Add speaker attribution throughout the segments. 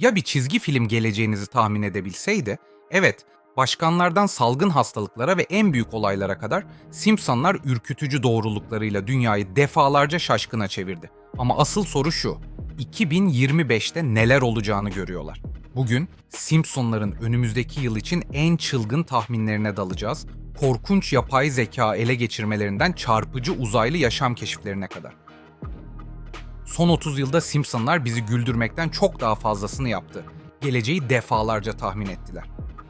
Speaker 1: Ya bir çizgi film geleceğinizi tahmin edebilseydi? Evet, başkanlardan salgın hastalıklara ve en büyük olaylara kadar Simpsonlar ürkütücü doğruluklarıyla dünyayı defalarca şaşkına çevirdi. Ama asıl soru şu, 2025'te neler olacağını görüyorlar. Bugün Simpsonların önümüzdeki yıl için en çılgın tahminlerine dalacağız. Korkunç yapay zeka ele geçirmelerinden çarpıcı uzaylı yaşam keşiflerine kadar. Son 30 yılda Simpsonlar bizi güldürmekten çok daha fazlasını yaptı. Geleceği defalarca tahmin ettiler.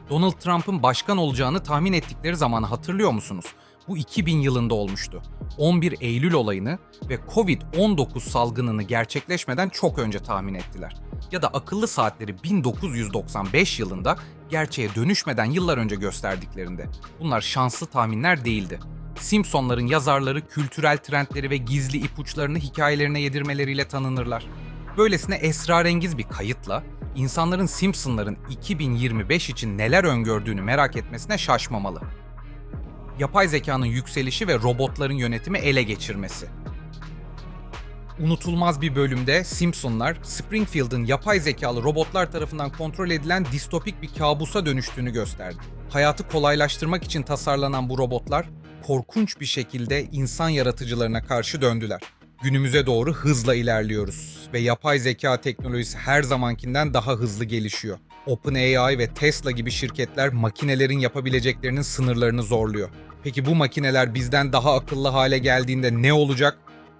Speaker 1: Donald Trump'ın başkan olacağını tahmin ettikleri zamanı hatırlıyor musunuz? Bu 2000 yılında olmuştu. 11 Eylül olayını ve Covid-19 salgınını gerçekleşmeden çok önce tahmin ettiler. Ya da akıllı saatleri 1995 yılında gerçeğe dönüşmeden yıllar önce gösterdiklerinde. Bunlar şanslı tahminler değildi. Simpsonların yazarları kültürel trendleri ve gizli ipuçlarını hikayelerine yedirmeleriyle tanınırlar. Böylesine esrarengiz bir kayıtla insanların Simpsonların 2025 için neler öngördüğünü merak etmesine şaşmamalı. Yapay zekanın yükselişi ve robotların yönetimi ele geçirmesi. Unutulmaz bir bölümde Simpsonlar, Springfield'ın yapay zekalı robotlar tarafından kontrol edilen distopik bir kabusa dönüştüğünü gösterdi. Hayatı kolaylaştırmak için tasarlanan bu robotlar, korkunç bir şekilde insan yaratıcılarına karşı döndüler. Günümüze doğru hızla ilerliyoruz ve yapay zeka teknolojisi her zamankinden daha hızlı gelişiyor. OpenAI ve Tesla gibi şirketler makinelerin yapabileceklerinin sınırlarını zorluyor. Peki bu makineler bizden daha akıllı hale geldiğinde ne olacak?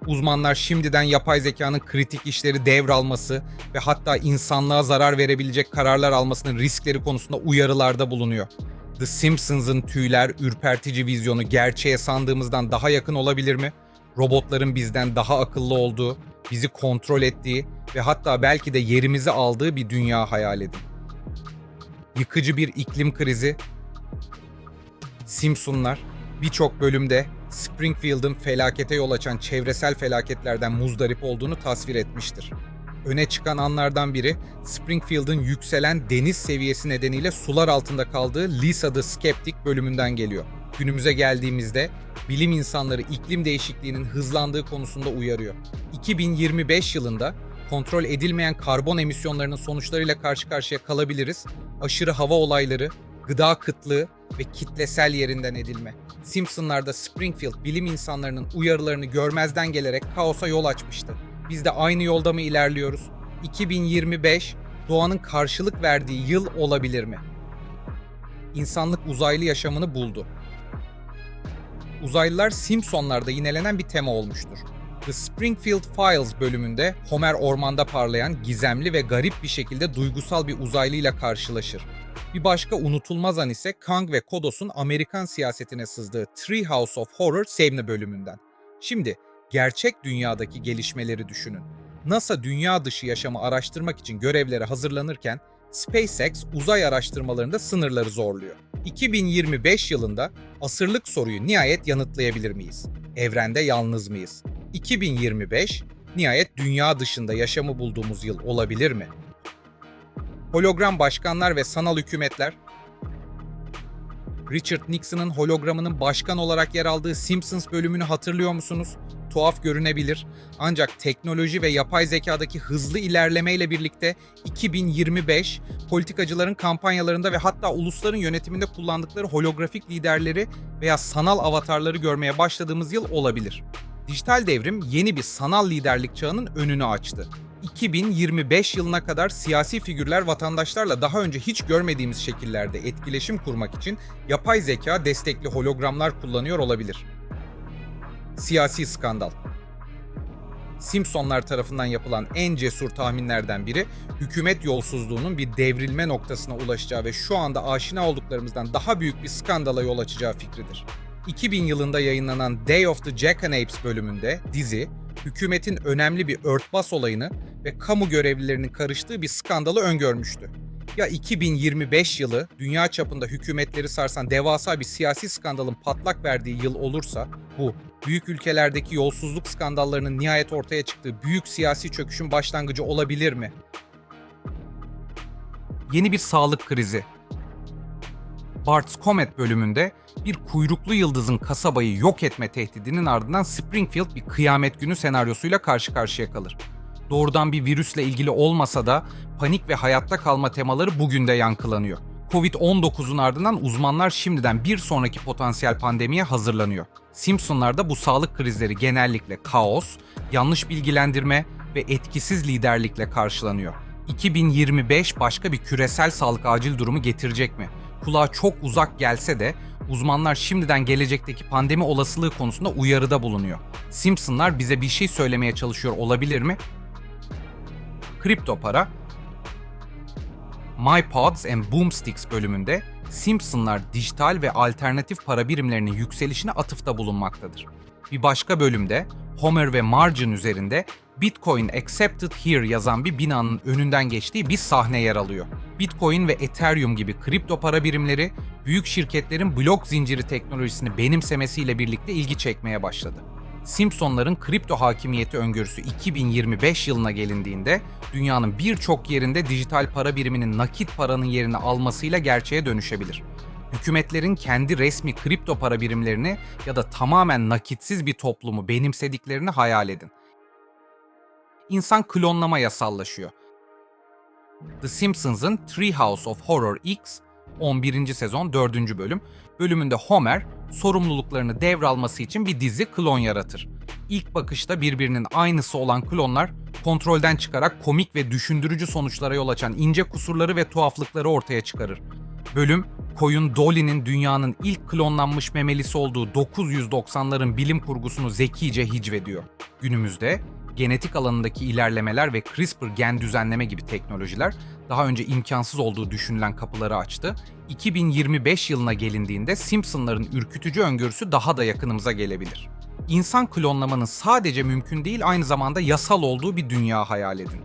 Speaker 1: Uzmanlar şimdiden yapay zekanın kritik işleri devralması ve hatta insanlığa zarar verebilecek kararlar almasının riskleri konusunda uyarılarda bulunuyor. The Simpsons'ın tüyler ürpertici vizyonu gerçeğe sandığımızdan daha yakın olabilir mi? Robotların bizden daha akıllı olduğu, bizi kontrol ettiği ve hatta belki de yerimizi aldığı bir dünya hayal edin. Yıkıcı bir iklim krizi, Simpsonlar birçok bölümde Springfield'ın felakete yol açan çevresel felaketlerden muzdarip olduğunu tasvir etmiştir. Öne çıkan anlardan biri Springfield'ın yükselen deniz seviyesi nedeniyle sular altında kaldığı Lisa the Skeptic bölümünden geliyor. Günümüze geldiğimizde bilim insanları iklim değişikliğinin hızlandığı konusunda uyarıyor. 2025 yılında kontrol edilmeyen karbon emisyonlarının sonuçlarıyla karşı karşıya kalabiliriz. Aşırı hava olayları, gıda kıtlığı ve kitlesel yerinden edilme. Simpsonlarda Springfield bilim insanlarının uyarılarını görmezden gelerek kaosa yol açmıştı. Biz de aynı yolda mı ilerliyoruz? 2025 doğanın karşılık verdiği yıl olabilir mi? İnsanlık uzaylı yaşamını buldu. Uzaylılar Simpsonlarda yinelenen bir tema olmuştur. The Springfield Files bölümünde Homer ormanda parlayan gizemli ve garip bir şekilde duygusal bir uzaylıyla karşılaşır. Bir başka unutulmaz an ise Kang ve Kodos'un Amerikan siyasetine sızdığı Treehouse of Horror Sevni bölümünden. Şimdi gerçek dünyadaki gelişmeleri düşünün. NASA dünya dışı yaşamı araştırmak için görevlere hazırlanırken SpaceX uzay araştırmalarında sınırları zorluyor. 2025 yılında asırlık soruyu nihayet yanıtlayabilir miyiz? Evrende yalnız mıyız? 2025 nihayet dünya dışında yaşamı bulduğumuz yıl olabilir mi? Hologram başkanlar ve sanal hükümetler Richard Nixon'ın hologramının başkan olarak yer aldığı Simpsons bölümünü hatırlıyor musunuz? Tuhaf görünebilir ancak teknoloji ve yapay zekadaki hızlı ilerlemeyle birlikte 2025 politikacıların kampanyalarında ve hatta ulusların yönetiminde kullandıkları holografik liderleri veya sanal avatarları görmeye başladığımız yıl olabilir. Dijital devrim yeni bir sanal liderlik çağının önünü açtı. 2025 yılına kadar siyasi figürler vatandaşlarla daha önce hiç görmediğimiz şekillerde etkileşim kurmak için yapay zeka destekli hologramlar kullanıyor olabilir. Siyasi skandal. Simpsonlar tarafından yapılan en cesur tahminlerden biri hükümet yolsuzluğunun bir devrilme noktasına ulaşacağı ve şu anda aşina olduklarımızdan daha büyük bir skandala yol açacağı fikridir. 2000 yılında yayınlanan Day of the Jackanapes bölümünde dizi, hükümetin önemli bir örtbas olayını ve kamu görevlilerinin karıştığı bir skandalı öngörmüştü. Ya 2025 yılı dünya çapında hükümetleri sarsan devasa bir siyasi skandalın patlak verdiği yıl olursa bu büyük ülkelerdeki yolsuzluk skandallarının nihayet ortaya çıktığı büyük siyasi çöküşün başlangıcı olabilir mi? Yeni bir sağlık krizi. Bart's Comet bölümünde bir kuyruklu yıldızın kasabayı yok etme tehdidinin ardından Springfield bir kıyamet günü senaryosuyla karşı karşıya kalır. doğrudan bir virüsle ilgili olmasa da panik ve hayatta kalma temaları bugün de yankılanıyor. Covid-19'un ardından uzmanlar şimdiden bir sonraki potansiyel pandemiye hazırlanıyor. Simpsonlarda bu sağlık krizleri genellikle kaos, yanlış bilgilendirme ve etkisiz liderlikle karşılanıyor. 2025 başka bir küresel sağlık acil durumu getirecek mi? Kulağa çok uzak gelse de uzmanlar şimdiden gelecekteki pandemi olasılığı konusunda uyarıda bulunuyor. Simpsonlar bize bir şey söylemeye çalışıyor olabilir mi? Kripto para My Pods and Boomsticks bölümünde Simpsonlar dijital ve alternatif para birimlerinin yükselişine atıfta bulunmaktadır. Bir başka bölümde Homer ve Marge'ın üzerinde Bitcoin Accepted Here yazan bir binanın önünden geçtiği bir sahne yer alıyor. Bitcoin ve Ethereum gibi kripto para birimleri büyük şirketlerin blok zinciri teknolojisini benimsemesiyle birlikte ilgi çekmeye başladı. Simpsonların kripto hakimiyeti öngörüsü 2025 yılına gelindiğinde dünyanın birçok yerinde dijital para biriminin nakit paranın yerini almasıyla gerçeğe dönüşebilir. Hükümetlerin kendi resmi kripto para birimlerini ya da tamamen nakitsiz bir toplumu benimsediklerini hayal edin. İnsan klonlama yasallaşıyor. The Simpsons'ın Treehouse of Horror X 11. sezon 4. bölüm bölümünde Homer sorumluluklarını devralması için bir dizi klon yaratır. İlk bakışta birbirinin aynısı olan klonlar kontrolden çıkarak komik ve düşündürücü sonuçlara yol açan ince kusurları ve tuhaflıkları ortaya çıkarır. Bölüm, koyun Dolly'nin dünyanın ilk klonlanmış memelisi olduğu 990'ların bilim kurgusunu zekice hicvediyor. Günümüzde genetik alanındaki ilerlemeler ve CRISPR gen düzenleme gibi teknolojiler daha önce imkansız olduğu düşünülen kapıları açtı. 2025 yılına gelindiğinde Simpsonların ürkütücü öngörüsü daha da yakınımıza gelebilir. İnsan klonlamanın sadece mümkün değil aynı zamanda yasal olduğu bir dünya hayal edin.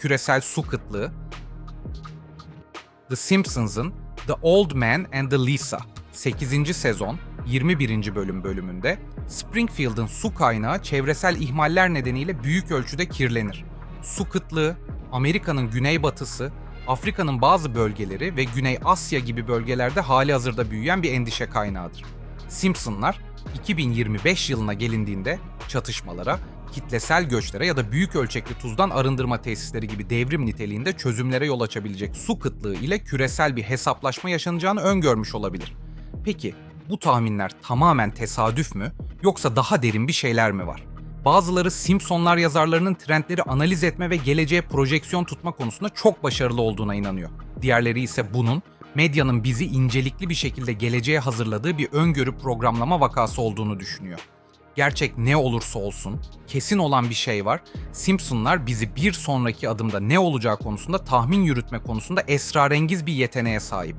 Speaker 1: Küresel su kıtlığı, The Simpsons'ın The Old Man and the Lisa 8. sezon 21. bölüm bölümünde Springfield'ın su kaynağı çevresel ihmaller nedeniyle büyük ölçüde kirlenir. Su kıtlığı, Amerika'nın güneybatısı, Afrika'nın bazı bölgeleri ve Güney Asya gibi bölgelerde hali hazırda büyüyen bir endişe kaynağıdır. Simpsonlar 2025 yılına gelindiğinde çatışmalara, kitlesel göçlere ya da büyük ölçekli tuzdan arındırma tesisleri gibi devrim niteliğinde çözümlere yol açabilecek su kıtlığı ile küresel bir hesaplaşma yaşanacağını öngörmüş olabilir. Peki bu tahminler tamamen tesadüf mü yoksa daha derin bir şeyler mi var? Bazıları Simpsonlar yazarlarının trendleri analiz etme ve geleceğe projeksiyon tutma konusunda çok başarılı olduğuna inanıyor. Diğerleri ise bunun medyanın bizi incelikli bir şekilde geleceğe hazırladığı bir öngörü programlama vakası olduğunu düşünüyor. Gerçek ne olursa olsun, kesin olan bir şey var. Simpsonlar bizi bir sonraki adımda ne olacağı konusunda tahmin yürütme konusunda esrarengiz bir yeteneğe sahip.